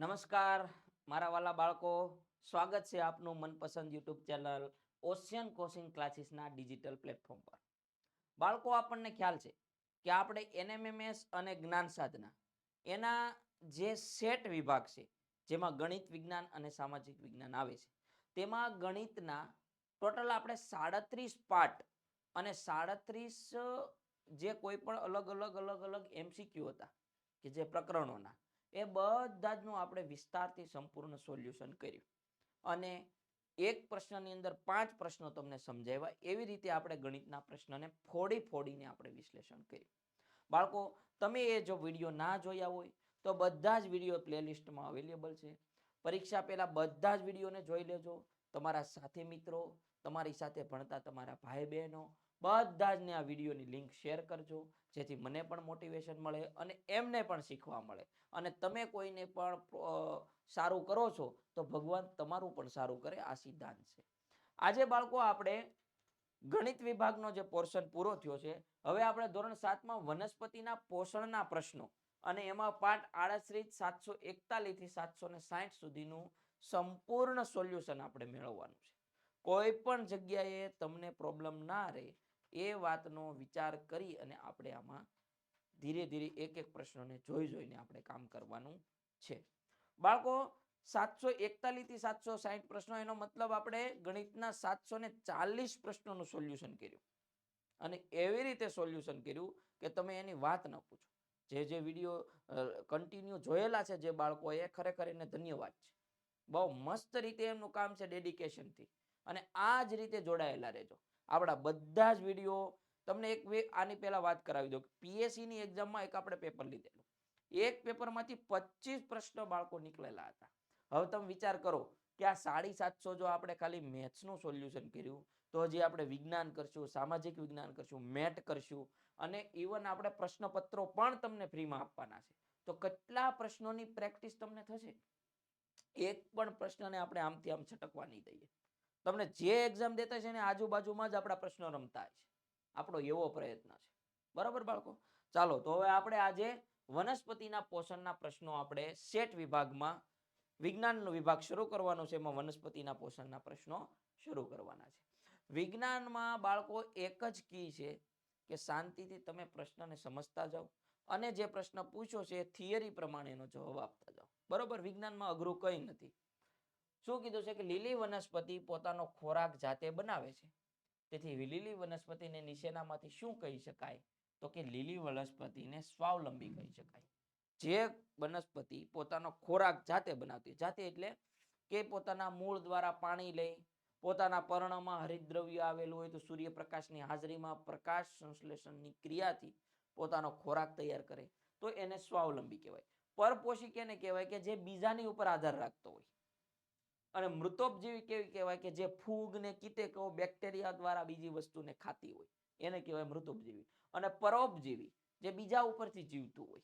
નમસ્કાર, મારા વાલા બાળકો. સ્વાગત છે આપનું મનપસંદ યુટ્યુબ ચેનલ ઓશિયન કોચિંગ ક્લાસીસના ડિજિટલ પ્લેટફોર્મ પર. બાળકો, આપણને ખ્યાલ છે કે આપણે એનએમએમએસ અને જ્ઞાન સાધના, એના જે સેટ વિભાગ છે, જેમાં ગણિત વિજ્ઞાન અને સામાજિક વિજ્ઞાન આવે છે, તેમાં ગણિતના ટોટલ આપણે સાડત્રીસ પાર્ટ અને સાડત્રીસ જે કોઈ પણ અલગ અલગ અલગ અલગ એમસીક્યુ હતા, કે જે પ્રકરણોના એ બધા જનું આપણે વિસ્તારથી સંપૂર્ણ સોલ્યુશન કર્યું. અને એક પ્રશ્નની અંદર પાંચ પ્રશ્નો તમને સમજાવ્યા. એવી રીતે આપણે ગણિતના પ્રશ્નને ફોડી ફોડીને આપણે વિશ્લેષણ કર્યું. બાળકો, તમે એ જો વીડિયો ના જોયા હોય, તો બધા જ વીડિયો પ્લેલિસ્ટમાં અવેલેબલ છે. પરીક્ષા પહેલાં બધા જ વિડીયોને જોઈ લેજો. તમારા સાથી મિત્રો, તમારી સાથે ભણતા તમારા ભાઈ બહેનો બધા જને આ વિડીયોની લિંક શેર કરજો, જેથી મને પણ મોટિવેશન મળે અને એમને પણ શીખવા મળે. અને તમે કોઈને પણ સારું કરો છો, તો ભગવાન તમારું પણ સારું કરે, આ સિદ્ધાંત છે. આજે બાળકો, આપણે ગણિત વિભાગનો જે પોર્શન પૂરો થયો છે, હવે આપણે ધોરણ સાતમાં વનસ્પતિના પોષણના પ્રશ્નો અને એમાં પાઠ આડત્રીસ, સાતસો એકતાલીસથી સાતસો ને સાઠ સુધીનું સંપૂર્ણ સોલ્યુશન આપણે મેળવવાનું છે. કોઈ પણ જગ્યાએ તમને પ્રોબ્લેમ ના રહે એ વાતનો વિચાર કરી અને આપણે આમાં ધીરે ધીરે એક એક પ્રશ્નોને જોઈ જોઈને આપણે કામ કરવાનું છે. બાળકો, સાતસો એકતાલીસથી સાતસો સાહીઠ પ્રશ્નો, એનો મતલબ આપણે ગણિતના સાતસો ને ચાલીસ પ્રશ્નોનું સોલ્યુશન કર્યું. અને એવી રીતે સોલ્યુશન કર્યું કે તમે એની વાત ન પૂછો. જે જે વીડિયો કન્ટિન્યુ જોયેલા છે જે બાળકો એ ખરેખર એને ધન્યવાદ છે. બહુ મસ્ત રીતે એમનું કામ છે ડેડિકેશનથી. અને આ જ રીતે જોડાયેલા રહેજો. આપણા બધા જ વીડિયો તમને એક આની પહેલા વાત કરાવી દો પીએસસીની એક્ઝામમાં એક આપણે પેપર લીધેલું. એક પેપરમાંથી પચીસ પ્રશ્નો બાળકો નીકળેલા હતા. હવે તમે વિચાર કરો કે આ સાડી સાતસો જો આપણે ખાલી મેથ્સનું સોલ્યુશન કર્યું, તો હજી આપણે વિજ્ઞાન કરશું, સામાજિક વિજ્ઞાન કરશું મેટ કરશું અને ઇવન આપણે પ્રશ્નપત્રો પણ તમને ફ્રીમાં આપવાના છે. તો કેટલા પ્રશ્નોની પ્રેક્ટિસ તમને થશે? એક પણ પ્રશ્નને આપણે આમથી આમ છટકવા નહીં દઈએ. તમને જે એક્ઝામ દેતા છે ને આજુબાજુમાં જ આપણા પ્રશ્નો રમતા છે. આપણો એવો પ્રયત્ન છે. બરાબર બાળકો? ચાલો, તો હવે આપણે આજે વનસ્પતિના પોષણના પ્રશ્નો આપણે સેટ વિભાગમાં વિજ્ઞાનનો વિભાગ શરૂ કરવાનો છે, એમાં વનસ્પતિના પોષણના પ્રશ્નો શરૂ કરવાના છે. વિજ્ઞાનમાં બાળકો એક જ કી છે કે શાંતિથી તમે પ્રશ્નને સમજતા જાઓ અને જે પ્રશ્ન પૂછ્યો છે એ થિયરી પ્રમાણેનો જવાબ આપતા જાઓ. બરોબર? વિજ્ઞાનમાં અઘરું કંઈ નથી. શું કીધું છે કે લીલી વનસ્પતિ પોતાનો ખોરાક જાતે બનાવે છે? તેથી લીલી વનસ્પતિને નીચેનામાંથી શું કહી શકાય? તો કે લીલી વનસ્પતિને સ્વાવલંબી કહી શકાય. જે વનસ્પતિ પોતાનો ખોરાક જાતે બનાવતી જાતે એટલે કે પોતાના મૂળ દ્વારા પાણી લઈ, પોતાના પર્ણમાં હરિદ્રવ્ય આવેલું હોય તો સૂર્યપ્રકાશની હાજરીમાં પ્રકાશ સંશ્લેષણની ક્રિયાથી પોતાનો ખોરાક તૈયાર કરે. તો એને સ્વાવલંબી કહેવાય. પરપોષી કેને કહેવાય? કે જે બીજાની ઉપર આધાર રાખતો હોય. અને મૃતોપજીવી કેવી કહેવાય કે જે ફૂગ ને કહો બેક્ટેરિયા દ્વારા બીજી વસ્તુને ખાતી હોય, એને કહેવાય મૃતોપજીવી. અને પરોપજીવી, જે બીજા ઉપરથી જીવતું હોય.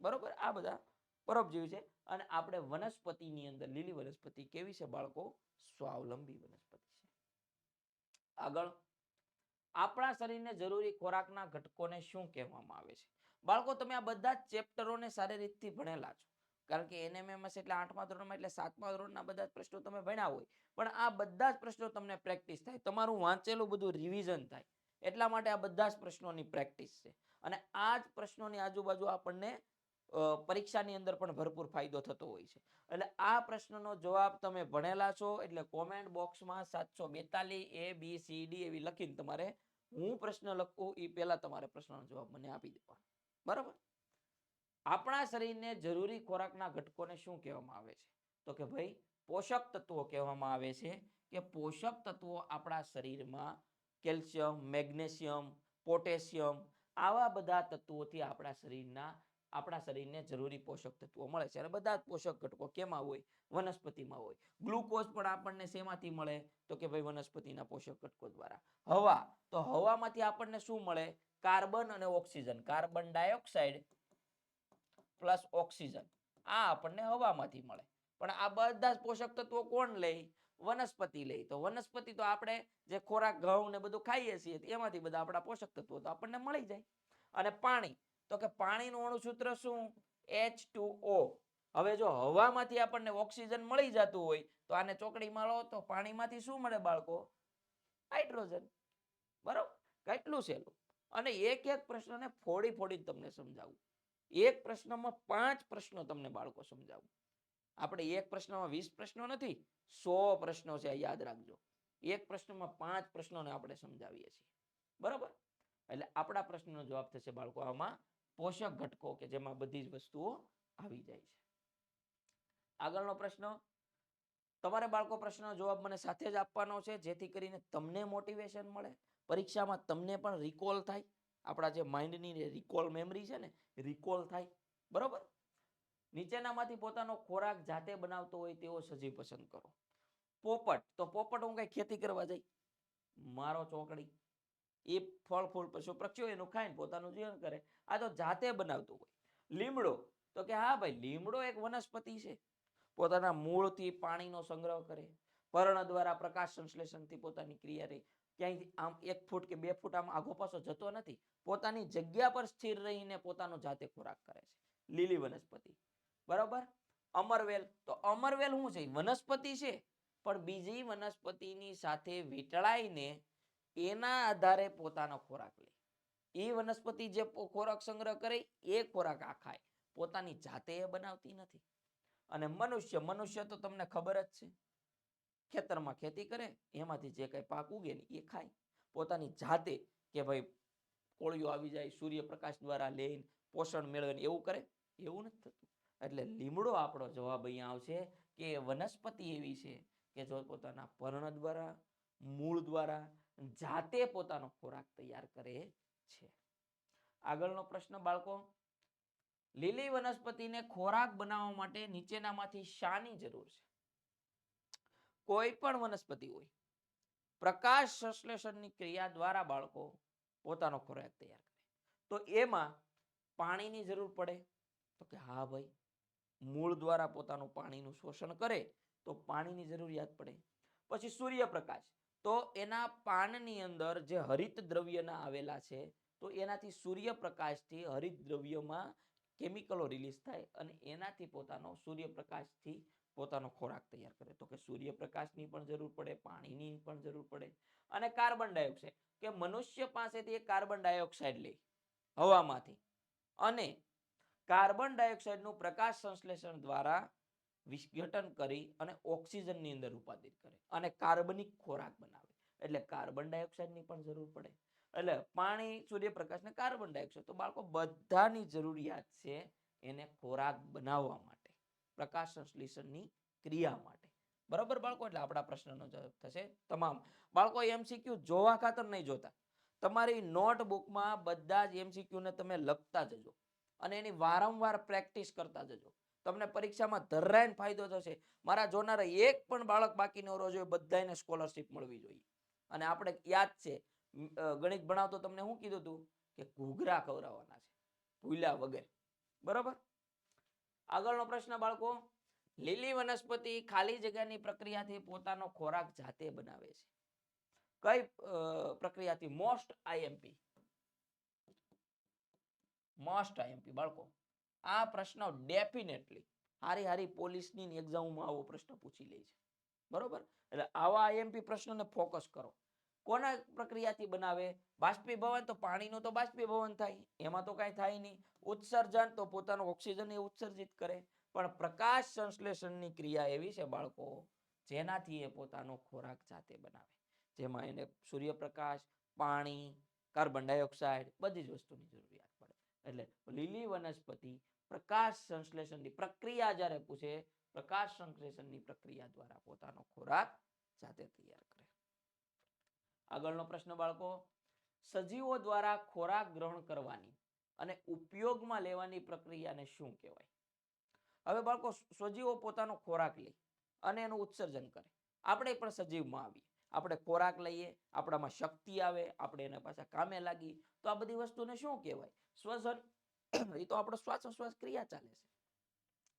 બરોબર? આ બધા પરોપજીવી છે. અને આપણે વનસ્પતિની અંદર, લીલી વનસ્પતિ કેવી છે બાળકો? સ્વાવલંબી વનસ્પતિ છે. આગળ, આપણા શરીરને જરૂરી ખોરાકના ઘટકોને શું કહેવામાં આવે છે? બાળકો, તમે આ બધા ચેપ્ટરોને સારી રીતથી ભણેલા છો. કારણ કે એનએમએમએસ એટલે આઠમા ધોરણમાં એટલે સાતમા ધોરણના બધા જ પ્રશ્નો તમે ભણ્યા હોય. પણ આ બધા જ પ્રશ્નો તમને પ્રેક્ટિસ થાય. તમારું વાંચેલું બધું રિવિઝન થાય. એટલા માટે આ બધા જ પ્રશ્નોની પ્રેક્ટિસ છે. અને આ જ પ્રશ્નોની આજુબાજુ આપણને પરીક્ષાની અંદર પણ ભરપૂર ફાયદો થતો હોય છે. એટલે આ પ્રશ્નનો જવાબ તમે ભણેલા છો એટલે કોમેન્ટ બોક્સમાં સાતસો બેતાલીસ એ બી સી ડી એવી લખીને તમારે હું પ્રશ્ન લખું એ પહેલા તમારે પ્રશ્નનો જવાબ મને આપી દેવાનો. બરાબર? આપણા શરીરને જરૂરી ખોરાકના ઘટકોને શું કહેવામાં આવે છે? તો કે ભાઈ, પોષક તત્વો કહેવામાં આવે છે કે પોષક તત્વો આપણા શરીરમાં કેલ્શિયમ, મેગ્નેશિયમ, પોટેશિયમ આવા બધા તત્વોથી આપણા શરીરના, આપણા શરીરને જરૂરી પોષક તત્વો મળે છે. અને બધા જ પોષક ઘટકો કેમાં હોય? વનસ્પતિમાં હોય. ગ્લુકોઝ પણ આપણને શેમાંથી મળે? તો કે ભાઈ વનસ્પતિના પોષક ઘટકો દ્વારા. હવા. તો હવામાંથી આપણને શું મળે? કાર્બન અને oxygen. Carbon dioxide plus oxygen. આ આપણને હવામાંથી મળે. પણ આ બધા પોષક તત્વો કોણ લે? વનસ્પતિ લે. તો વનસ્પતિ તો આપણે જે ખોરાક, ઘઉં ને બધું ખાઈએ છીએ એમાંથી બધા આપણા પોષક તત્વો તો આપણને મળી જાય. અને પાણી. તો કે પાણીનું અણુસૂત્ર શું? એચ હવે જો હવામાંથી આપણને ઓક્સિજન મળી જતું હોય, તો આને ચોકડીમાં લો, તો પાણીમાંથી શું મળે બાળકો? હાઇડ્રોજન. બરોબર? કેટલું સહેલું? અને એક એક પ્રશ્નને ફોડી ફોડી તમને સમજાવું. એક પ્રશ્નમાં પાંચ પ્રશ્નો તમને બાળકો સમજાવું. આપણે એક પ્રશ્નમાં વીસ પ્રશ્નો નથી, સો પ્રશ્નો છે યાદ રાખજો. એક પ્રશ્નમાં પાંચ પ્રશ્નોને આપણે સમજાવીએ છીએ. બરાબર? એટલે આપણા પ્રશ્નનો જવાબ થશે બાળકો, આમાં પોષક ઘટકો કે જેમાં બધી જ વસ્તુઓ આવી જાય છે. આગળનો પ્રશ્ન, તમારે બાળકો પ્રશ્નનો જવાબ મને સાથે જ આપવાનો છે, જેથી કરીને તમને મોટિવેશન મળે. પરીક્ષામાં તમને પણ રિકોલ થાય. આપણા જે માઇન્ડની રિકોલ મેમરી છે ને રિકોલ થાય. બરોબર? નીચેનામાંથી પોતાનો ખોરાક જાતે બનાવતો હોય તેવો સજીવ પસંદ કરો. પોપટ, તો પોપટ હું કઈ ખેતી કરવા જઈ? મારો ચોકડી. એ ફળ ફૂલ પશુ પક્ષીઓ એનું ખાઈને પોતાનું જીવન કરે. આ તો જાતે બનાવતું હોય. લીમડો, તો કે હા ભાઈ, લીમડો એક વનસ્પતિ છે. પોતાના મૂળથી પાણીનો સંગ્રહ કરે. પર્ણ દ્વારા પ્રકાશ સંશ્લેષણથી પોતાની ક્રિયા રહી ક્યાંયથી આમ એક ફૂટ કે બે ફૂટ આમ આગો પાછો જતો નથી, પોતાની જગ્યા પર સ્થિર રહીને પોતાનો જાતે ખોરાક કરે છે. લીલી વનસ્પતિ. બરાબર? અમરવેલ. તો અમરવેલ શું છે? વનસ્પતિ છે. પણ બીજી વનસ્પતિની સાથે વીંટળાઈને એના આધારે પોતાનો ખોરાક લે. એ વનસ્પતિ જે ખોરાક સંગ્રહ કરે, એ ખોરાક આ ખાય પોતાની જાતે એ બનાવતી નથી. અને મનુષ્ય મનુષ્ય તો તમને ખબર જ છે. ખેતરમાં ખેતી કરે, એમાંથી જે કંઈ પાક ઉગે ને એ ખાય. પોતાની જાતે કે ભાઈ કોળીઓ આવી જાય, સૂર્યપ્રકાશ દ્વારા લઈને પોષણ મેળવે ને એવું કરે, એવું નથી થતું. એટલે લીમડો આપણો જવાબ અહીંયા આવશે કે વનસ્પતિ એવી છે કે જો પોતાના પર્ણ દ્વારા, મૂળ દ્વારા, જાતે પોતાનો ખોરાક તૈયાર કરે છે. આગળનો પ્રશ્ન, બાળકો. લીલી વનસ્પતિને ખોરાક બનાવવા માટે નીચેનામાંથી શાની જરૂર છે? કોઈ પણ વનસ્પતિ હોય, પ્રકાશ સંશ્લેષણની ક્રિયા દ્વારા બાળકો પોતાનો ખોરાક તૈયાર કરે. તો એમાં પાણીની જરૂર પડે? તો કે હા ભાઈ, મૂળ દ્વારા પોતાનું પાણીનું શોષણ કરે તો પાણીની જરૂરિયાત પડે. પછી સૂર્યપ્રકાશ. તો એના પાનની અંદર જે હરિત દ્રવ્યના આવેલા છે, તો એનાથી સૂર્યપ્રકાશથી હરિત દ્રવ્યમાં કેમિકલો રિલીઝ થાય અને એનાથી પોતાનો સૂર્યપ્રકાશથી પોતાનો ખોરાક તૈયાર કરે. તો કે સૂર્યપ્રકાશની પણ જરૂર પડે, પાણીની પણ જરૂર પડે અને કાર્બન ડાયોક્સાઇડ. કે મનુષ્ય પાસેથી એ કાર્બન ડાયોક્સાઇડ લે હવામાંથી. અને કાર્બન ડાયોક્સાઇડનું પ્રકાશ સંશ્લેષણ દ્વારા વિઘટન કરી અને ઓક્સિજનની અંદર રૂપાંતરિત કરે અને કાર્બનિક ખોરાક બનાવે. એટલે કાર્બન ડાયોક્સાઇડની પણ જરૂર પડે. એટલે પાણી, સૂર્યપ્રકાશ ને કાર્બન ડાયોક્સાઇડ. તો બાળકો, બધાની જરૂરિયાત છે એને ખોરાક બનાવવા માટે. પ્રકાશ સંશ્લેષણની ક્રિયા માટે. બરાબર બાળકો? એટલે આપણા પ્રશ્નનો જવાબ થશે તમામ. બાળકો એમસીક્યુ જોવા ખાતર નહીં જોતા. તમારી નોટબુકમાં બધા જ એમસીક્યુને તમે લખતા જજો અને એની વારંવાર પ્રેક્ટિસ કરતા જજો. તમને પરીક્ષામાં ધરાઈને ફાયદો થશે. મારા જોનારા એક પણ બાળક બાકી ન જોઈએ બધાને સ્કોલરશિપ મળવી જોઈએ. અને આપણે યાદ છે ગણિત ભણાવતો તમને શું કીધું હતું કે ઘૂઘરા ખવડાવવાના છે. ભૂલ્યા વગર. બરોબર? આગળનો પ્રશ્ન બાળકો, લીલી વનસ્પતિ ખાલી જગ્યાની પ્રક્રિયાથી પોતાનો ખોરાક જાતે બનાવે છે. કઈ પ્રક્રિયાથી? મોસ્ટ આઈએમપી મોસ્ટ આઈએમપી બાળકો, આ પ્રશ્ન ડેફિનેટલી હારી હારી પોલીસની એક્ઝામમાં આવો પ્રશ્ન પૂછી લે છે. બરોબર? એટલે આવા આઈએમપી પ્રશ્નને ફોકસ કરો. કોના પ્રક્રિયાથી બનાવે? બાષ્પીભવન તો પાણીનું તો બાષ્પીભવન થાય. એમાં તો કાંઈ થાય નહીં. ઉત્સર્જન તો પોતાનું ઓક્સિજન એ ઉત્સર્જિત કરે. પણ પ્રકાશ સંશ્લેષણની ક્રિયા એવી છે બાળકો, જેનાથી એ પોતાનો ખોરાક જાતે બનાવે. જેમાં એને સૂર્યપ્રકાશ, પાણી, કાર્બન ડાયોક્સાઇડ બધી જ વસ્તુની જરૂરિયાત પડે. એટલે લીલી વનસ્પતિ પ્રકાશ સંશ્લેષણની પ્રક્રિયા જ્યારે પૂછે, પ્રકાશ સંશ્લેષણની પ્રક્રિયા દ્વારા પોતાનો ખોરાક જાતે તૈયાર કરે. આગળનો પ્રશ્ન બાળકો, સજીવો દ્વારા ખોરાક ગ્રહણ કરવાની અને ઉપયોગમાં લેવાની પ્રક્રિયાને શું કહેવાય? હવે બાળકો સજીવો પોતાનો ખોરાક લે અને એનું ઉત્સર્જન કરે. આપણે પણ સજીવમાં આવીએ. આપણે ખોરાક લઈએ, આપણામાં શક્તિ આવે, આપણે એના પાછા કામે લાગી તો આ બધી વસ્તુને શું કહેવાય? શ્વસન, એ તો આપણો શ્વાસોશ્વાસ ક્રિયા ચાલે છે.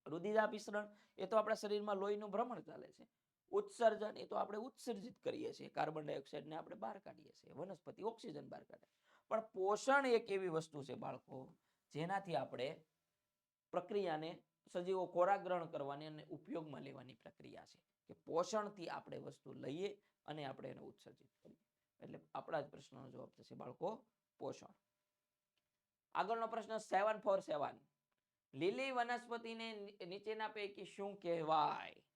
રુધિરાભિસરણ, એ તો આપણા શરીરમાં લોહીનું ભ્રમણ ચાલે છે. ઉત્સર્જન, એ તો આપણે ઉત્સર્જિત કરીએ છીએ. કાર્બન ડાયોક્સાઇડને આપણે બહાર કાઢીએ છીએ. વનસ્પતિ, ઓક્સિજન બહાર કાઢે. પણ પોષણ એક એવી વસ્તુ છે બાળકો, જેનાથી આપણે પ્રક્રિયાને, સજીવો ખોરાક ગ્રહણ કરવાની અને ઉપયોગમાં લેવાની પ્રક્રિયા છે કે પોષણથી આપણે વસ્તુ લઈએ અને આપણે એને ઉત્સર્જિત કરીએ. એટલે આપણા જ પ્રશ્નનો જવાબ થશે બાળકો, પોષણ. આગળનો પ્રશ્ન સેવન ફોર સેવન લીલી વનસ્પતિને નીચેના પૈકી શું કહેવાય?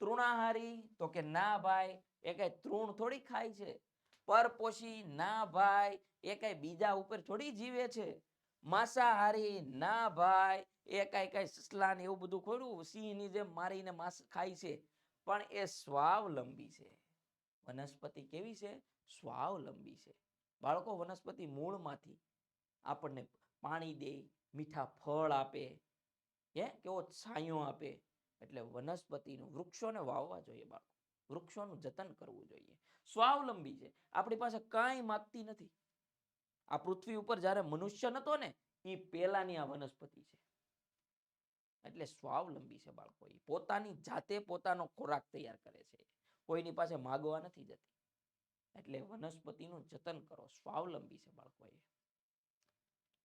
તૃણાહારી, તો કે ના ભાઈ, એ કઈ તૃણ થોડી ખાય છે. પરપોષી, ના ભાઈ, એ કઈ બીજા ઉપર થોડી જીવે છે. માંસાહારી, ના ભાઈ, એ કઈ કઈ સસલા ને એવું બધું ખોડું સિંહની જેમ મારીને માંસ ખાય છે. પણ એ સ્વાવલંબી છે. વનસ્પતિ કેવી છે? સ્વાવલંબી છે. બાળકો, વનસ્પતિ મૂળમાંથી આપણને પાણી દે, મીઠા ફળ આપે કેવો છાંયો આપે. એટલે વનસ્પતિનું, વૃક્ષોને વાવવા જોઈએ બાળકો. વૃક્ષોનું જતન કરવું જોઈએ. સ્વાવલંબી છે. આપણી પાસે કાંઈ માગતી નથી. આ પૃથ્વી ઉપર જ્યારે મનુષ્ય નતો ને એ પેલાની આ વનસ્પતિ છે. એટલે સ્વાવલંબી છે બાળકો એ પોતાની જાતે પોતાનો ખોરાક તૈયાર કરે છે. કોઈની પાસે માગવા નથી જતી. એટલે વનસ્પતિનું જતન કરો. સ્વાવલંબી છે બાળકો એ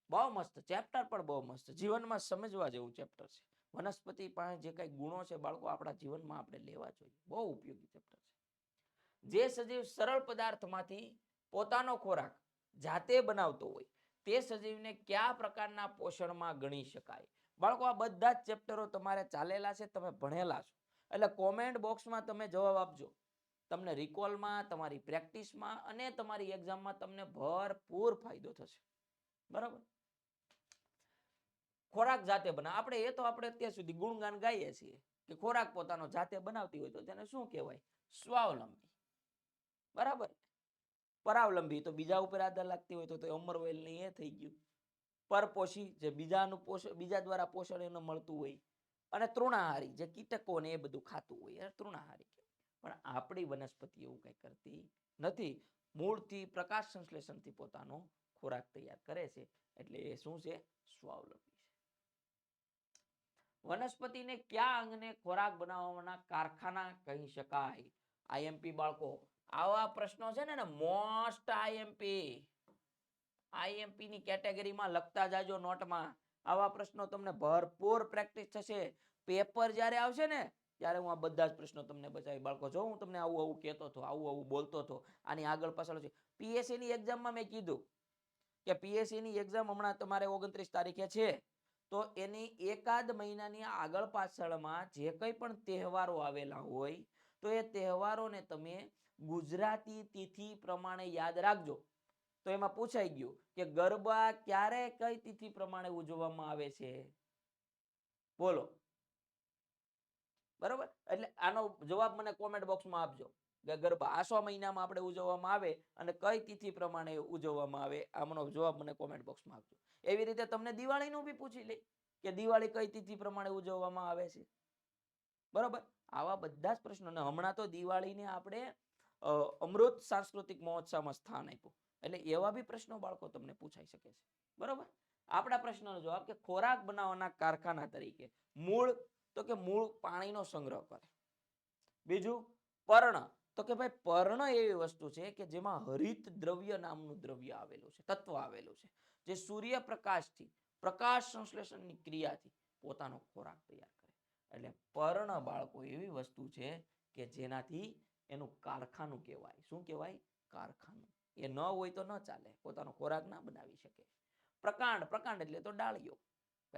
બહુ મસ્ત. ચેપ્ટર પણ બહુ મસ્ત. જીવનમાં સમજવા જેવું ચેપ્ટર છે. વનસ્પતિ પાસે જે કઈ ગુણો છે બાળકો આપણા જીવનમાં આપણે લેવા જોઈએ. બહુ ઉપયોગી ચેપ્ટર છે. જે સજીવ સરળ પદાર્થમાંથી પોતાનો ખોરાક જાતે બનાવતો હોય, તે સજીવને કયા પ્રકારના પોષણમાં ગણી શકાય? બાળકો, આ બધા જ ચેપ્ટરો તમારે ચાલેલા છે, તમે ભણેલા છો. એટલે કોમેન્ટ બોક્સમાં તમે જવાબ આપજો. તમને રિકોલમાં તમારી પ્રેક્ટિસમાં અને તમારી એક્ઝામમાં તમને ભરપૂર ફાયદો થશે. બરાબર? ખોરાક જાતે બનાવ. આપણે એ તો આપણે અત્યાર સુધી ગુણગાન ગાઈએ છીએ કે ખોરાક પોતાનો જાતે બનાવતી હોય તો તેને શું કહેવાય? સ્વાવલંબી. બરાબર? પરાવલંબી તો બીજા ઉપર આધાર લાગતી હોય તો તો અમરવેલની એ થઈ ગયું. પરપોષી જે બીજાનું પોષણ બીજા દ્વારા પોષણ એને મળતું હોય. અને તૃણાહારી, જે કીટકોને એ બધું ખાતું હોય એ તૃણાહારી પણ આપણી વનસ્પતિ એવું કંઈ કરતી નથી. મૂળથી પ્રકાશ સંશ્લેષણથી પોતાનો ખોરાક તૈયાર કરે છે. એટલે એ શું છે? સ્વાવલંબી. વનસ્પતિને કયા અંગને ખોરાક બનાવવાના કારખાના કહી શકાય? આઈએમપી બાળકો, આવા પ્રશ્નો છે ને મોસ્ટ આઈએમપી આઈએમપી ની કેટેગરીમાં લખતા જાજો નોટમાં. આવા પ્રશ્નો તમને ભરપૂર પ્રેક્ટિસ થશે. પેપર જ્યારે આવશે ને, ત્યારે હું આ બધા જ પ્રશ્નો તમને બચાવી બાળકો, જો હું તમને આવું આવું કહેતો હતો, આવું આવું બોલતો હતો, આની આગળ પાછળ છે. પીએસસી ની એક્ઝામમાં મેં કીધું કે પીએસસી ની એક્ઝામ હમણાં તમારે ઓગણત્રીસ તારીખે છે. તો એની એકાદ મહિનાની આગળ પાછળમાં જે કંઈ પણ તહેવારો આવેલા હોય, તો એ તહેવારોને તમે ગુજરાતી તિથિ પ્રમાણે યાદ રાખજો. તો એમાં પૂછાઈ ગયું કે ગરબા ક્યારે કઈ તિથિ પ્રમાણે ઉજવવામાં આવે છે? બોલો. બરોબર? એટલે આનો જવાબ મને કોમેન્ટ બોક્સમાં આપજો. કે ગરબા આસો મહિનામાં આપણે ઉજવવામાં આવે અને કઈ તિથિ પ્રમાણે ઉજવવામાં આવે, આમનો જવાબ મને કોમેન્ટ બોક્સમાં આપજો. એવી રીતે તમને દિવાળીનું બી પૂછી લે કે દિવાળી કઈ તિથિ પ્રમાણે ઉજવવામાં આવે છે? બરોબર? આવા બધા જ પ્રશ્નો. ને હમણાં તો દિવાળીને આપણે અમૃત સાંસ્કૃતિક મહોત્સવમાં સ્થાન આપ્યું. એટલે એવા બી પ્રશ્નો બાળકો તમને પૂછાઈ શકે છે. બરોબર? આપણા પ્રશ્નનો જવાબ કે ખોરાક બનાવવાના કારખાના તરીકે. મૂળ તો કે મૂળ પાણીનો સંગ્રહ કરે. બીજું, પર્ણ. તો કે ભાઈ, પર્ણ એવી વસ્તુ છે કે જેમાં હરિત દ્રવ્ય નામનું દ્રવ્ય આવેલું છે, તત્વ આવેલું છે. જે સૂર્યપ્રકાશથી, પ્રકાશ સંશ્લેષણની ક્રિયાથી પોતાનો ખોરાક તૈયાર કરે. એટલે પર્ણ બાળકો એવી વસ્તુ છે કે જેનાથી એનું કારખાનું કહેવાય. શું કહેવાય? કારખાનું. એ ન હોય તો ન ચાલે. પોતાનો ખોરાક ના બનાવી શકે. પ્રકાંડ પ્રકાંડ એટલે તો ડાળીઓ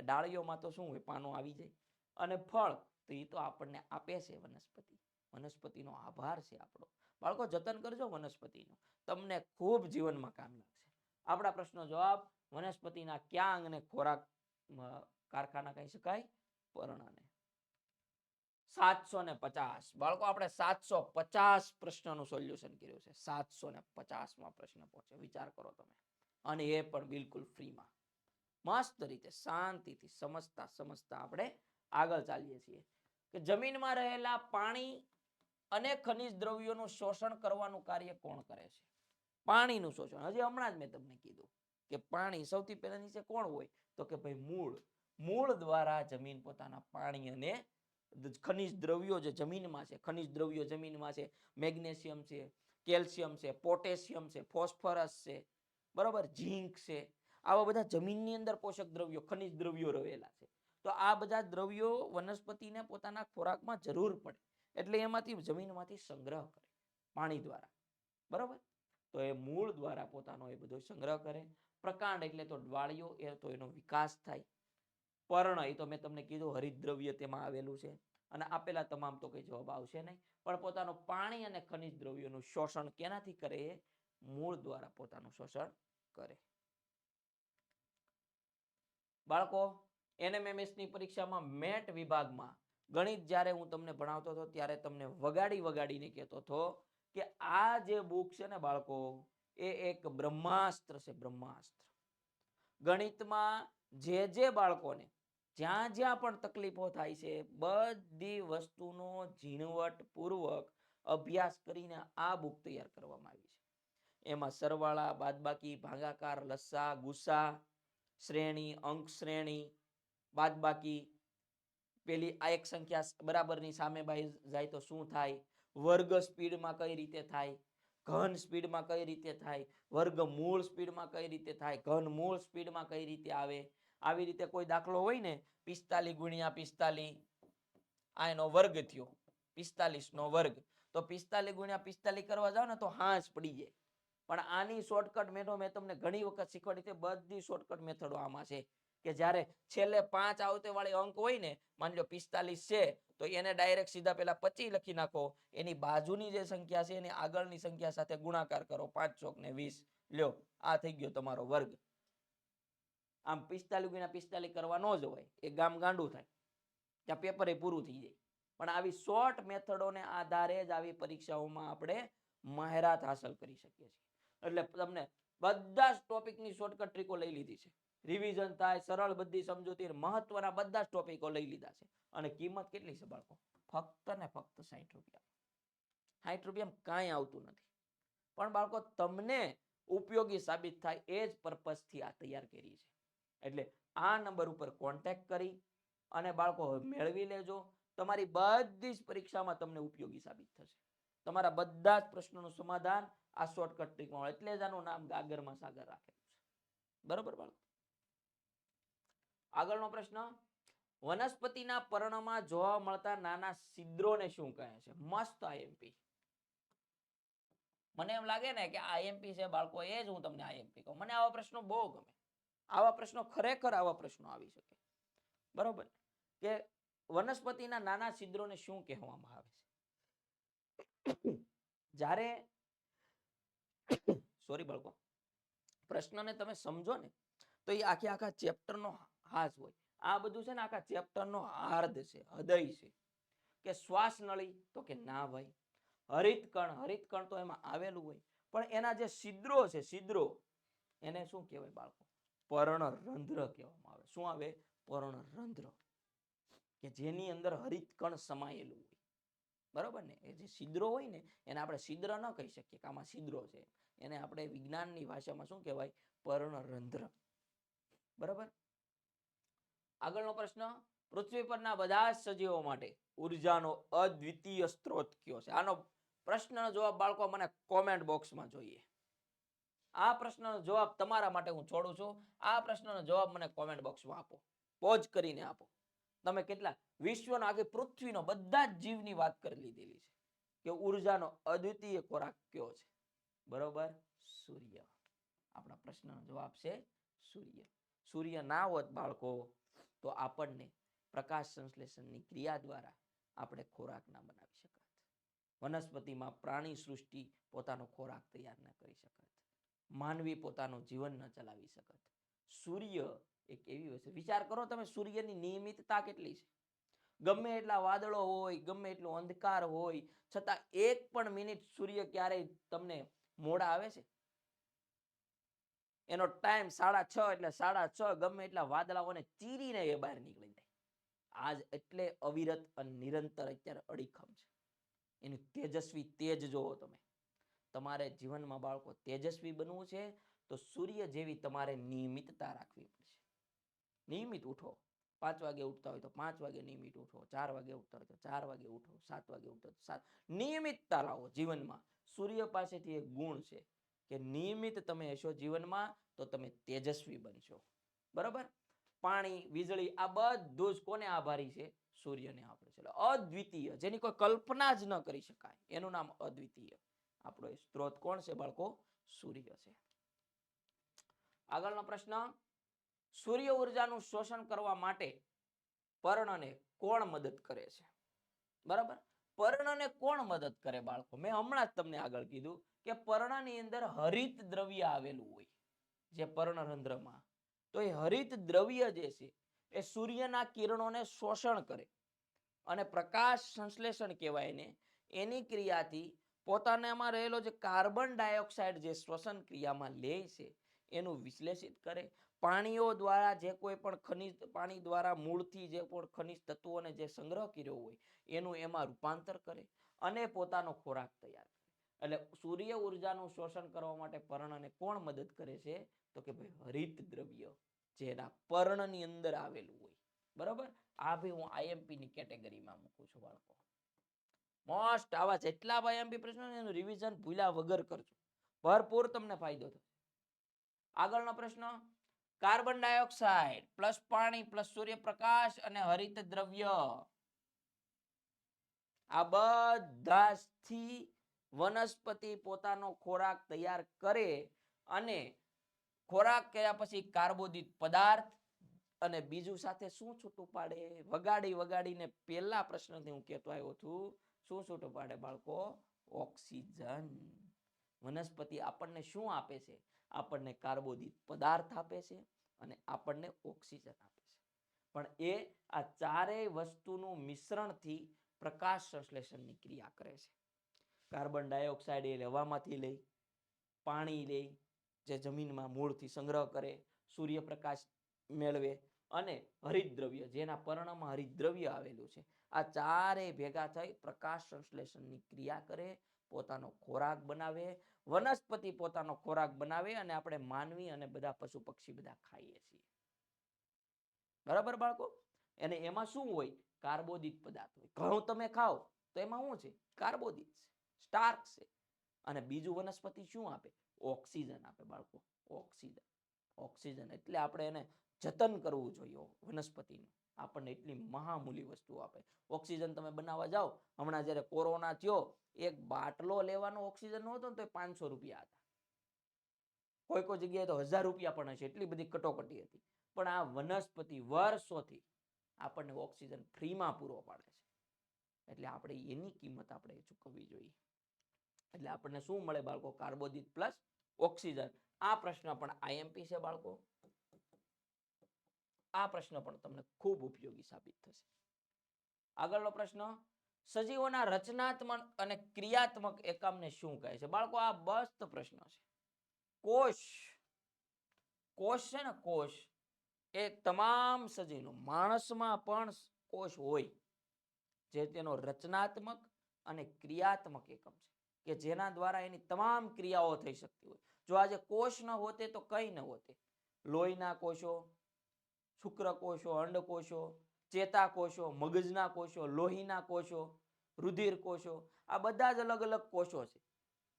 ડાળીઓમાં તો શું હોય? પાનો આવી જાય. અને ફળ, તો એ તો આપણને આપે છે વનસ્પતિ. વનસ્પતિનો આભાર છે આપણો. બાળકો, જતન કરજો વનસ્પતિનો. તમને ખૂબ જીવનમાં કામ લાગશે. આપણા પ્રશ્નો જવાબ વનસ્પતિના કયા અંગને ખોરાક કારખાના કહી શકાય, પર્ણને. સાતસો ને પચાસ. બાળકો, આપણે સાતસો પચાસ પ્રશ્નનું સોલ્યુશન કર્યું છે. સાતસો ને પચાસમાં પ્રશ્ન પહોંચે વિચાર કરો તમે. અને એ પણ બિલકુલ ફ્રીમાં. મસ્ત રીતે, શાંતિથી, સમજતા સમજતા આપણે આગળ ચાલીએ છીએ. કે જમીનમાં રહેલા પાણી અને ખનિજ દ્રવ્યોનું શોષણ કરવાનું કાર્ય કોણ કરે છે? પાણીનું શોષણ. હજી હમણાં જ મેં તમને કીધું. કે પાણી સૌથી પહેલા નીચે કોણ હોય? તો કે ભાઈ મૂળ. મૂળ દ્વારા જમીન પોતાના પાણી અને ખનિજ દ્રવ્યો જે જમીનમાં છે, ખનિજ દ્રવ્યો જમીનમાં છે, મેગ્નેશિયમ છે, કેલ્શિયમ છે, પોટેશિયમ છે, ફોસ્ફરસ છે, બરાબર? ઝીંક છે. આવા બધા જમીનની અંદર પોષક દ્રવ્યો, ખનિજ દ્રવ્યો રહેલા છે. તો આ બધા દ્રવ્યો વનસ્પતિને પોતાના ખોરાકમાં જરૂર પડે. એટલે એમાંથી જમીનમાંથી સંગ્રહ કરે પાણી દ્વારા. બરાબર? તો એ મૂળ દ્વારા પોતાનો એ બધો સંગ્રહ કરે. પ્રકાંડ એટલે તો ડવાળીઓ, એ તો એનો વિકાસ થાય. પર્ણ, એ તો મેં તમને કીધું, હરિદ્રવ્ય તેમાં આવેલું છે. અને આપેલા તમામ તો કંઈ જવાબ આવશે નહીં. પણ પોતાનું પાણી અને ખનિજ દ્રવ્યોનું શોષણ કેનાથી કરે મૂળ દ્વારા પોતાનું શોષણ કરે. બાળકો, એનએમએમએસની પરીક્ષામાં મેટ વિભાગમાં ગણિત જ્યારે હું તમને ભણાવતો હતો, ત્યારે તમને વગાડી વગાડીને કહેતો હતો કે આ જે બુક છે ને બાળકો એ એક બ્રહ્માસ્ત્ર છે, બ્રહ્માસ્ત્ર. ગણિતમાં જે જે બાળકોને જ્યાં જ્યાં પણ તકલીફો થાય છે, બધી વસ્તુનો ઝીણવટપૂર્વક અભ્યાસ કરીને આ બુક તૈયાર કરવામાં આવી છે. એમાં સરવાળા, બાદબાકી, ભાગાકાર લસ્સા ગુસ્સા શ્રેણી, અંક શ્રેણી, બાદબાકી, પેલી આ એક સંખ્યા બરાબરની સામે જાય તો શું થાય? વર્ગ સ્પીડમાં કઈ રીતે થાય? ઘન સ્પીડમાં કઈ રીતે થાય? વર્ગ મૂળ સ્પીડમાં કઈ રીતે થાય? ઘન મૂળ સ્પીડમાં કઈ રીતે આવે? આવી રીતે કોઈ દાખલો હોય ને પિસ્તાલી ગુણ્યા પિસ્તાલી આ એનો વર્ગ થયો. પિસ્તાલીસ નો વર્ગ. તો પિસ્તાલી ગુણ્યા પિસ્તાલી કરવા જાવ ને, તો હાંસ પડી જાય. પણ આની શોર્ટકટ મેથડ મેં તમને ઘણી વખત શીખવાડી છે, બધી શોર્ટકટ મેથડો આમાં છે. કે જ્યારે છેલ્લે પાંચ આવતે વાળી અંક હોય ને, માની લો પિસ્તાલીસ છે તો એને ડાયરેક્ટ સીધા પેલા પચી લખી નાખો. એની બાજુની જે સંખ્યા છે, એની આગળની સંખ્યા સાથે ગુણાકાર કરો. પાંચ ચોક ને વીસ. લ્યો, આ થઈ ગયો તમારો વર્ગ. આમ પિસ્તાલીસ ગુણ્યા પિસ્તાલીસ કરવા ન જવાય એ ગામ ગાંડું થાય. ત્યાં પેપર એ પૂરું થઈ જાય. પણ આવી શોર્ટ મેથડોને આધારે જ આવી પરીક્ષાઓમાં આપણે માહેરાત હાંસલ કરી શકીએ છીએ. એટલે તમને બધા જ ટોપિકની શોર્ટકટ ટ્રીકો લઈ લીધી છે. રિવિઝન થાય, સરળ બધી સમજૂતી મહત્વના બધા જ ટોપિકો લઈ લીધા છે. અને કિંમત કેટલી છે બાળકો? ફક્ત ને ફક્ત સાહીઠ રૂપિયા. સાહીઠ રૂપિયા કાંઈ આવતું નથી. પણ બાળકો, તમને ઉપયોગી સાબિત થાય એ જ પર્પઝથી આ તૈયાર કરી છે. એટલે આ નંબર ઉપર કોન્ટેક્ટ કરી અને બાળકો મેળવી લેજો. તમારી બધી જ પરીક્ષામાં તમને ઉપયોગી સાબિત થશે. તમારા બધા જ પ્રશ્નોનું સમાધાન આ શોર્ટકટ ટ્રીકમાં એટલે જ આનું નામ ગાગરમાં સાગર રાખેલું છે. બરોબર બાળકો? આગળનો પ્રશ્ન, વનસ્પતિના પર્ણમાં જોવા મળતા નાના છિદ્રોને શું કહે છે? મસ્ત આઈએમપી મને એમ લાગે ને કે આઈએમપી છે બાળકો, એ જ હું તમને આઈએમપી કહું. મને આવા પ્રશ્નો બહુ ગમે. આવા પ્રશ્નો ખરેખર આવા પ્રશ્નો આવી શકે. બરોબર? કે વનસ્પતિના નાના છિદ્રોને શું કહેવામાં આવે છે? જ્યારે સોરી બાળકો. પ્રશ્નને તમે સમજો ને, તો એ આખે આખા ચેપ્ટરનો હાસ હોય. આ બધું છે ને આખા ચેપ્ટરનો હાર્દ છે, હૃદય છે. કે શ્વાસ નળી તો કે ના ભાઈ. હરિતકણ હરિતકણ તો એમાં આવેલું હોય. પણ એના જે છિદ્રો છે, છિદ્રો, એને શું કહેવાય બાળકો? પર્ણરંધ્ર કહેવામાં આવે. શું આવે? પર્ણરંધ્ર. કે જેની અંદર હરિતકણ સમાયેલું હોય. બરોબર ને? એ જે છિદ્રો હોય ને, એને આપણે છિદ્ર ન કહી શકીએ, કે આમાં છિદ્રો છે. એને આપણે વિજ્ઞાનની ભાષામાં શું કહેવાય? પર્ણરંધ્ર. બરાબર? આગળનો પ્રશ્ન, પૃથ્વી પરના બધા જ સજીવો માટે ઉર્જાનો અદ્વિતીય સ્ત્રોત કયો છે? આનો પ્રશ્નનો જવાબ બાળકો મને કોમેન્ટ બોક્સમાં જોઈએ. આ પ્રશ્નનો જવાબ તમારા માટે હું છોડું છું. આ પ્રશ્નનો જવાબ મને કોમેન્ટ બોક્સમાં આપો. પોઝ કરીને આપો. તમે કેટલા? વિશ્વનો આખી પૃથ્વીનો બધા જ જીવની વાત કરી લીધેલી છે કે ઉર્જાનો અદ્વિતીય ખોરાક કયો છે? બરોબર? સૂર્ય. આપણા પ્રશ્નનો જવાબ છે સૂર્ય. સૂર્ય ના હોત બાળકો તો આપણને પ્રકાશ સંશ્લેષણની ક્રિયા દ્વારા આપણે ખોરાક ના બનાવી શકાત. વનસ્પતિમાં પ્રાણી સૃષ્ટિ પોતાનો ખોરાક તૈયાર ન કરી શકત. માનવી પોતાનું જીવન ન ચલાવી શકત. સૂર્ય એક એવી વસ્તુ વિચાર કરો તમે, સૂર્યની નિયમિતતા કેટલી છે? ગમે એટલા વાદળો હોય, ગમે એટલો અંધકાર હોય, છતાં એક પણ મિનિટ સૂર્ય ક્યારેય તમને મોડા આવે છે? એનો ટાઈમ સાડા છ એટલે સાડા છ ગમે એટલા વાદળાઓને ચીરીને એ બહાર નીકળી જાય. આજ એટલે અવિરત અને નિરંતર અત્યારે અડીખમ છે. એનું તેજસ્વી તેજ જોવો તમે. તમારે જીવનમાં બાળકો તેજસ્વી બનવું છે તો સૂર્ય જેવી તમારે નિયમિતતા રાખવી પડશે. નિયમિત ઉઠો. પાંચ વાગે ઉઠતા હોય તો પાંચ વાગે નિયમિત ઉઠો. ચાર વાગે ઉઠતા હોય તો ચાર વાગે ઉઠો. સાત વાગે ઉઠો તો સાત. નિયમિતતા લાવો જીવનમાં. સૂર્ય પાસેથી એક ગુણ છે. કે નિયમિત તમે હશો જીવનમાં, તો તમે તેજસ્વી બનશો. બરાબર? પાણી, વીજળી, આ બધું જ કોને આભારી છે? સૂર્યને આપણે છે. અદ્વિતીય, જેની કોઈ કલ્પના જ ન કરી શકાય. એનું નામ અદ્વિતીય. આપણો સ્ત્રોત કોણ છે બાળકો? સૂર્ય છે. આગળનો પ્રશ્ન, સૂર્ય ઉર્જાનું શોષણ કરવા માટે પર્ણને કોણ મદદ કરે છે? બરાબર? પર્ણને કોણ મદદ કરે બાળકો? મેં હમણાં જ તમને આગળ કીધું કે પર્ણની અંદર હરિત દ્રવ્ય આવેલું હોય જે પર્ણરંધ્રમાં. તો એ હરિત દ્રવ્ય જે છે, એ સૂર્યના કિરણોને શોષણ કરે. અને પ્રકાશ સંશ્લેષણ કહેવાય એને. એની ક્રિયાથી પોતાનામાં રહેલો જે કાર્બન ડાયોક્સાઇડ જે શ્વસન ક્રિયામાં લે છે, એનું વિશ્લેષિત કરે. પાણીઓ દ્વારા જે કોઈ પણ ખનિજ, પાણી દ્વારા મૂળથી જે પણ ખનિજ તત્વોને જે સંગ્રહ કર્યો હોય, એનું એમાં રૂપાંતર કરે અને પોતાનો ખોરાક તૈયાર કરે. એટલે સૂર્ય ઉર્જાનું શોષણ કરવા માટે પર્ણને કોણ મદદ કરે છે? તો કે ભાઈ હરિત દ્રવ્ય, જેના પર્ણની અંદર આવેલું હોય. બરાબર? આ ભી હું આઈએમપી ની કેટેગરીમાં મૂકું છું, બાળકો. મોસ્ટ આવા જેટલા આઈએમપી પ્રશ્નો એનું રિવિઝન ભૂલ્યા વગર કરજો. ભરપૂર તમને ફાયદો થશે. આગળનો પ્રશ્ન કાર્બન ડાયોક્સાઇડ, પ્લસ પાણી, પ્લસ સૂર્યપ્રકાશ અને હરિત દ્રવ્ય. આ બધાથી વનસ્પતિ પોતાનો ખોરાક તૈયાર કરે અને ખોરાક કર્યા પછી કાર્બોદિત પદાર્થ અને બીજું સાથે શું છૂટું પાડે? વગાડી વગાડીને પહેલા પ્રશ્નથી હું કહેતો આવ્યો છું, શું છૂટું પાડે બાળકો? ઓક્સિજન. વનસ્પતિ આપણને શું આપે છે? આપણને કાર્બોદિત પદાર્થ આપે છે અને આપણને ઓક્સિજન આપે છે. પણ એ આ ચારેય વસ્તુનું મિશ્રણથી પ્રકાશ સંશ્લેષણની ક્રિયા કરે છે. કાર્બન ડાયોક્સાઇડ એ હવામાંથી લઈ, પાણી લે જે જમીનમાં મૂળથી સંગ્રહ કરે, સૂર્યપ્રકાશ મેળવે અને હરિદ્રવ્ય, જેના પર્ણમાં હરિદ્રવ્ય આવેલું છે, આ ચારેય ભેગા થઈ પ્રકાશ સંશ્લેષણની ક્રિયા કરે, પોતાનો ખોરાક બનાવે વનસ્પતિ પોતાનો ખોરાક બનાવે અને આપણે માનવી અને બધા પશુ પક્ષી બધા ખાઈએ છીએ. બરાબર બાળકો? અને એમાં શું હોય? કાર્બોદિત પદાર્થ હોય. ઘઉં તમે ખાઓ તો એમાં શું છે? કાર્બોદિત છે સ્ટાર્ક છે. અને બીજું વનસ્પતિ શું આપે? ઓક્સિજન આપે બાળકો. ઓક્સિજન. ઓક્સિજન એટલે આપણે એને જતન કરવું જોઈએ વનસ્પતિનું. આપણને એટલી મહામૂલી વસ્તુ આપે. ઓક્સિજન તમે બનાવવા જાઓ, હમણાં જ્યારે કોરોના થયો, એક બાટલો લેવાનો ઓક્સિજન હતો ને, તો એ પાંચસો રૂપિયા હતા. કોઈ કોઈ જગ્યાએ તો હજાર રૂપિયા પણ હશે, એટલી બધી કટોકટી હતી. પણ આ વનસ્પતિ વર્ષોથી આપણને ઓક્સિજન ફ્રીમાં પૂરો પાડે છે. એટલે આપણે એની કિંમત આપણે ચૂકવવી જોઈએ. એટલે આપણને શું મળે બાળકો? કાર્બોદિત પ્લસ ઓક્સિજન. આ પ્રશ્ન પણ આઈએમપી છે બાળકો. આ પ્રશ્ન પણ તમને ખૂબ ઉપયોગી સાબિત થશે. આગળનો પ્રશ્ન, સજીવોના રચનાત્મક અને ક્રિયાત્મક એકમને શું કહે છે? બાળકો, આ બસ્ત પ્રશ્ન છે. કોષ કોષ છે ને, કોષ એ તમામ સજીવનો માણસમાં પણ કોષ હોય જે તેનો રચનાત્મક અને ક્રિયાત્મક એકમ છે કે જેના દ્વારા એની તમામ ક્રિયાઓ થઈ શકતી હોય. જો આજે કોષ ન હોતે તો કંઈ ન હોતે. લોહીના કોષો શુક્રકોષો, અંડકોષો, ચેતાકોષો, મગજના કોષો, લોહીના કોષો રુધિર કોષો આ બધા જ અલગ અલગ કોષો છે.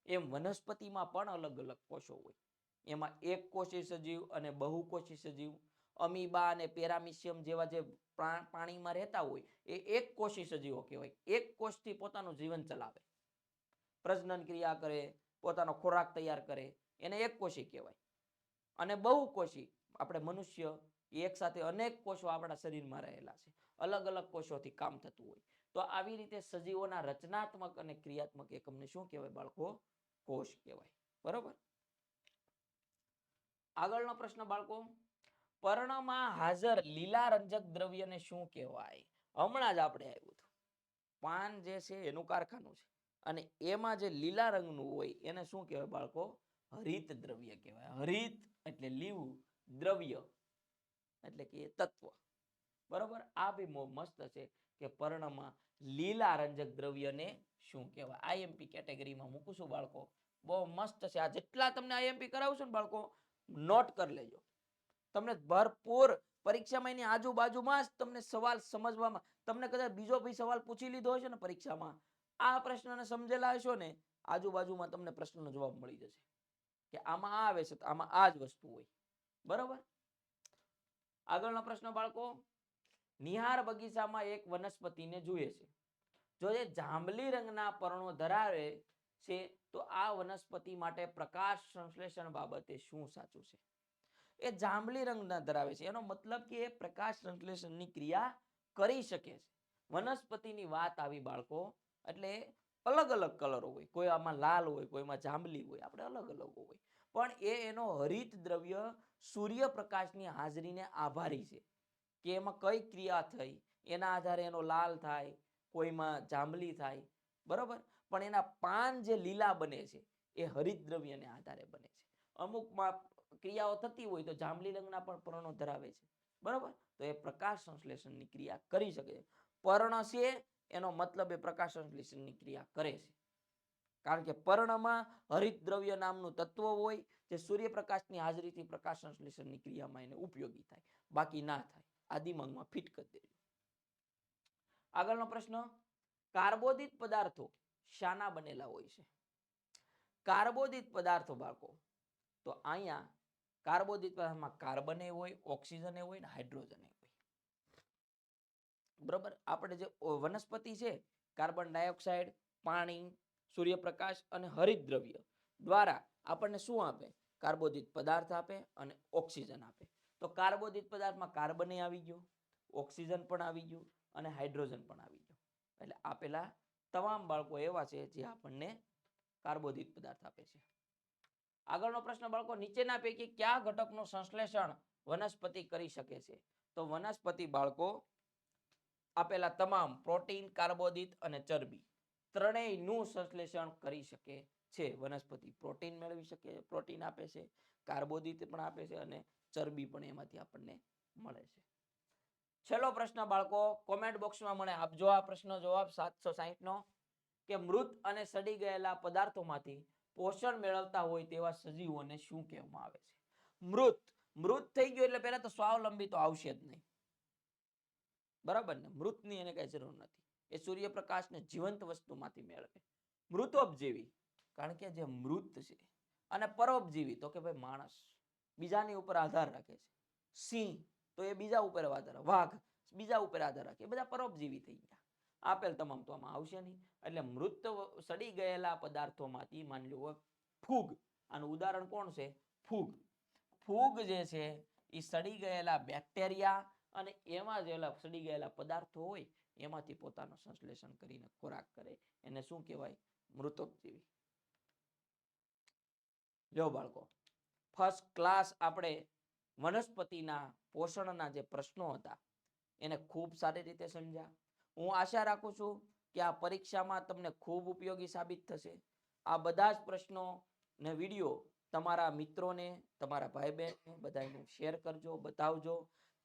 એમ વનસ્પતિમાં પણ અલગ અલગ કોષો હોય. એમાં એક કોષી સજીવ અને બહુકોષી સજીવ, અમીબા અને પેરામિશિયમ જેવા જે પાણીમાં રહેતા હોય, એ એક કોષી સજીવો કહેવાય. એક કોષથી પોતાનું જીવન ચલાવે. પ્રજનન ક્રિયા કરે, પોતાનો ખોરાક તૈયાર કરે, એને એક કોષી કહેવાય. અને બહુકોષી આપણે મનુષ્ય એ એક સાથે અનેક કોષો આપણા શરીરમાં રહેલા છે. અલગ અલગ કોષોથી કામ થતું હોય. તો આવી રીતે સજીવોના રચનાત્મક અને ક્રિયાત્મક એકમને શું કહેવાય બાળકો? કોષ કહેવાય. બરોબર? આગળનો પ્રશ્ન બાળકો, પર્ણમાં હાજર લીલા રંજક દ્રવ્યને શું કહેવાય? હમણાં જ આપણે આવ્યું હતું. પાન જે છે એનું કારખાનું છે. અને એમાં જે લીલા રંગનું હોય એને શું કહેવાય બાળકો? હરિત દ્રવ્ય કહેવાય. હરિત એટલે લીવું દ્રવ્ય. એટલે કે તત્વ. બરોબર? આ બી મસ્ત છે કે પર્ણમાં લીલા રંજક દ્રવ્યને શું કહેવાય? આઈએમપી કેટેગરીમાં મૂકું છું બાળકો. બહુ મસ્ત છે. આ જેટલા તમને આઈએમપી કરાવશું ને બાળકો નોટ કરી લેજો. તમને ભરપૂર પરીક્ષામાં એની આજુબાજુમાં જ તમને સવાલ સમજવામાં, તમને કદાચ બીજો બી સવાલ પૂછી લીધો હશે ને પરીક્ષામાં, આ પ્રશ્નને સમજેલા હશો ને, આજુબાજુમાં તમને પ્રશ્નનો જવાબ મળી જશે. કે આમાં આ આવે છે તો આમાં આ જ વસ્તુ હોય. બરોબર? આગળનો પ્રશ્ન બાળકો, નિહાર બગીચામાં એક વનસ્પતિને જુએ છે. જો એ જાંબલી રંગના પર્ણો ધરાવે છે, તો આ વનસ્પતિ માટે પ્રકાશ સંશ્લેષણ બાબતે શું સાચું છે? એ જાંબલી રંગના ધરાવે છે. એનો મતલબ કે એ પ્રકાશ સંશ્લેષણની ક્રિયા કરી શકે છે. વનસ્પતિની વાત આવી બાળકો, એટલે અલગ અલગ કલરો હોય. કોઈ આમાં લાલ હોય કોઈમાં જાંબલી હોય. આપણે અલગ અલગ હોય. પણ એ એનો હરિત દ્રવ્ય સૂર્યપ્રકાશની હાજરીને આભારી છે. કે એમાં કઈ ક્રિયા થઈ? એના આધારે એનો લાલ થાય, કોઈમાં જાંબલી થાય, બરાબર? પણ એના પાન જે લીલા બને છે, એ હરિત દ્રવ્યને આધારે બને છે. અમુકમાં ક્રિયાઓ થતી હોય તો જાંબલી રંગના પણ પર્ણો ધરાવે છે, બરાબર? તો એ પ્રકાશ સંશ્લેષણની ક્રિયા કરી શકે છે. પર્ણ છે, એનો મતલબ એ પ્રકાશ સંશ્લેષણની ક્રિયા કરે છે. કારણ કે પર્ણમાં હરિત દ્રવ્ય નામનું તત્વ હોય જે સૂર્યપ્રકાશની હાજરીથી પ્રકાશ સંશ્લેષણની ક્રિયામાં એને ઉપયોગી થાય, બાકી ના થાય. આ દિમાગમાં ફિટ કરી દેજો. આગળનો પ્રશ્ન, કાર્બોદિત પદાર્થો શાના બનેલા હોય છે? કાર્બોદિત પદાર્થો બાળકો, તો અહીંયા કાર્બોદિત પદાર્થમાં કાર્બન એ હોય, ઓક્સિજન એ હોય ને હાઇડ્રોજન એ હોય. બરોબર? આપણે જે વનસ્પતિ છે, કાર્બન ડાયોક્સાઇડ, પાણી સૂર્યપ્રકાશ અને હરિદ્રવ્ય દ્વારા આપણને શું આપે? કાર્બોદિત પદાર્થ આપે અને ઓક્સિજન આપે. તો કાર્બોદિત પદાર્થમાં કાર્બન આવી ગયું, ઓક્સિજન પણ આવી ગયું અને હાઇડ્રોજન પણ આવી ગયું. એટલે આપેલા તમામ બાળકો એવા છે જે આપણને કાર્બોદિત પદાર્થ આપે છે. આગળનો પ્રશ્ન બાળકો, નીચેના પૈકી કયા ઘટકનું સંશ્લેષણ વનસ્પતિ કરી શકે છે? તો વનસ્પતિ બાળકો, આપેલા તમામ પ્રોટીન, કાર્બોદિત અને ચરબી. ત્રણેયનું સંશ્લેષણ કરી શકે છે. વનસ્પતિ પ્રોટીન મેળવી શકે છે, પ્રોટીન આપે છે, કાર્બોદિત પણ આપે છે અને ચરબી પણ એમાંથી આપણને મળે છે. છેલ્લો પ્રશ્ન બાળકો કોમેન્ટ બોક્સમાં મને આપજો આ પ્રશ્ન જવાબ સાતસો નો કે મૃત અને સડી ગયેલા પદાર્થોમાંથી પોષણ મેળવતા હોય તેવા સજીવોને શું કહેવામાં આવે છે? મૃત મૃત થઈ ગયું એટલે પહેલા તો સ્વાવલંબી તો આવશે જ નહીં. બરાબર ને? મૃતની એને કઈ જરૂર નથી. એ સૂર્યપ્રકાશને જીવંત વસ્તુમાંથી મેળવે. મૃતોપજીવી કારણ કે જે મૃત છે, અને પરોપજીવી, તો કે ભાઈ માણસ, બીજાની ઉપર આધાર રાખે છે. સિંહ, તો એ બીજા ઉપર આધાર વાઘ, બીજા ઉપર આધાર રાખે. બધા પરોપજીવી થઈ ગયા. આપેલ તમામ તો આમાં આવશે નહીં. એટલે મૃત સડી ગયેલા પદાર્થોમાંથી માની લો ફૂગ. આનું ઉદાહરણ કોણ છે? ફૂગ. ફૂગ જે છે એ સડી ગયેલા બેક્ટેરિયા અને એમાં જેલા સડી ગયેલા પદાર્થો હોય એમાંથી પોતાનું સંશ્લેષણ કરીને ખોરાક કરે. એને શું કહેવાય? મૃતોપજીવી જો બાળકો ફર્સ્ટ ક્લાસ આપણે વનસ્પતિના પોષણના જે પ્રશ્નો હતા, એને ખૂબ સારી રીતે સમજ્યા. હું આશા રાખું છું કે આ પરીક્ષામાં તમને ખૂબ ઉપયોગી સાબિત થશે. આ બધા જ પ્રશ્નો ને વીડિયો તમારા મિત્રોને, તમારા ભાઈ બહેનને બધાને શેર કરજો, બતાવજો.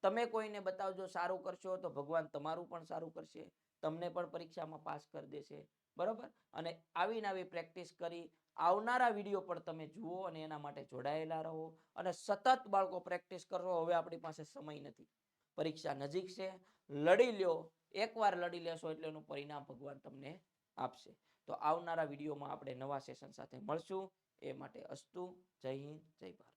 તમે કોઈને બતાવજો સારું કરશો તો ભગવાન તમારું પણ સારું કરશે, તમને પણ પરીક્ષામાં પાસ કરી દેશે, બરોબર? અને આવીને આવી પ્રેક્ટિસ કરી આવનારા વીડિયો પણ તમે જુઓ અને એના માટે જોડાયેલા રહો અને સતત બાળકો પ્રેક્ટિસ કરો, હવે આપણી પાસે સમય નથી. પરીક્ષા નજીક છે, લડી લ્યો, એકવાર લડી લેશો એટલે એનું પરિણામ ભગવાન તમને આપશે. તો આવનારા વિડીયોમાં આપણે નવા સેશન સાથે મળશું. એ માટે અસ્તુ, જય હિન્દ, જય ભારત.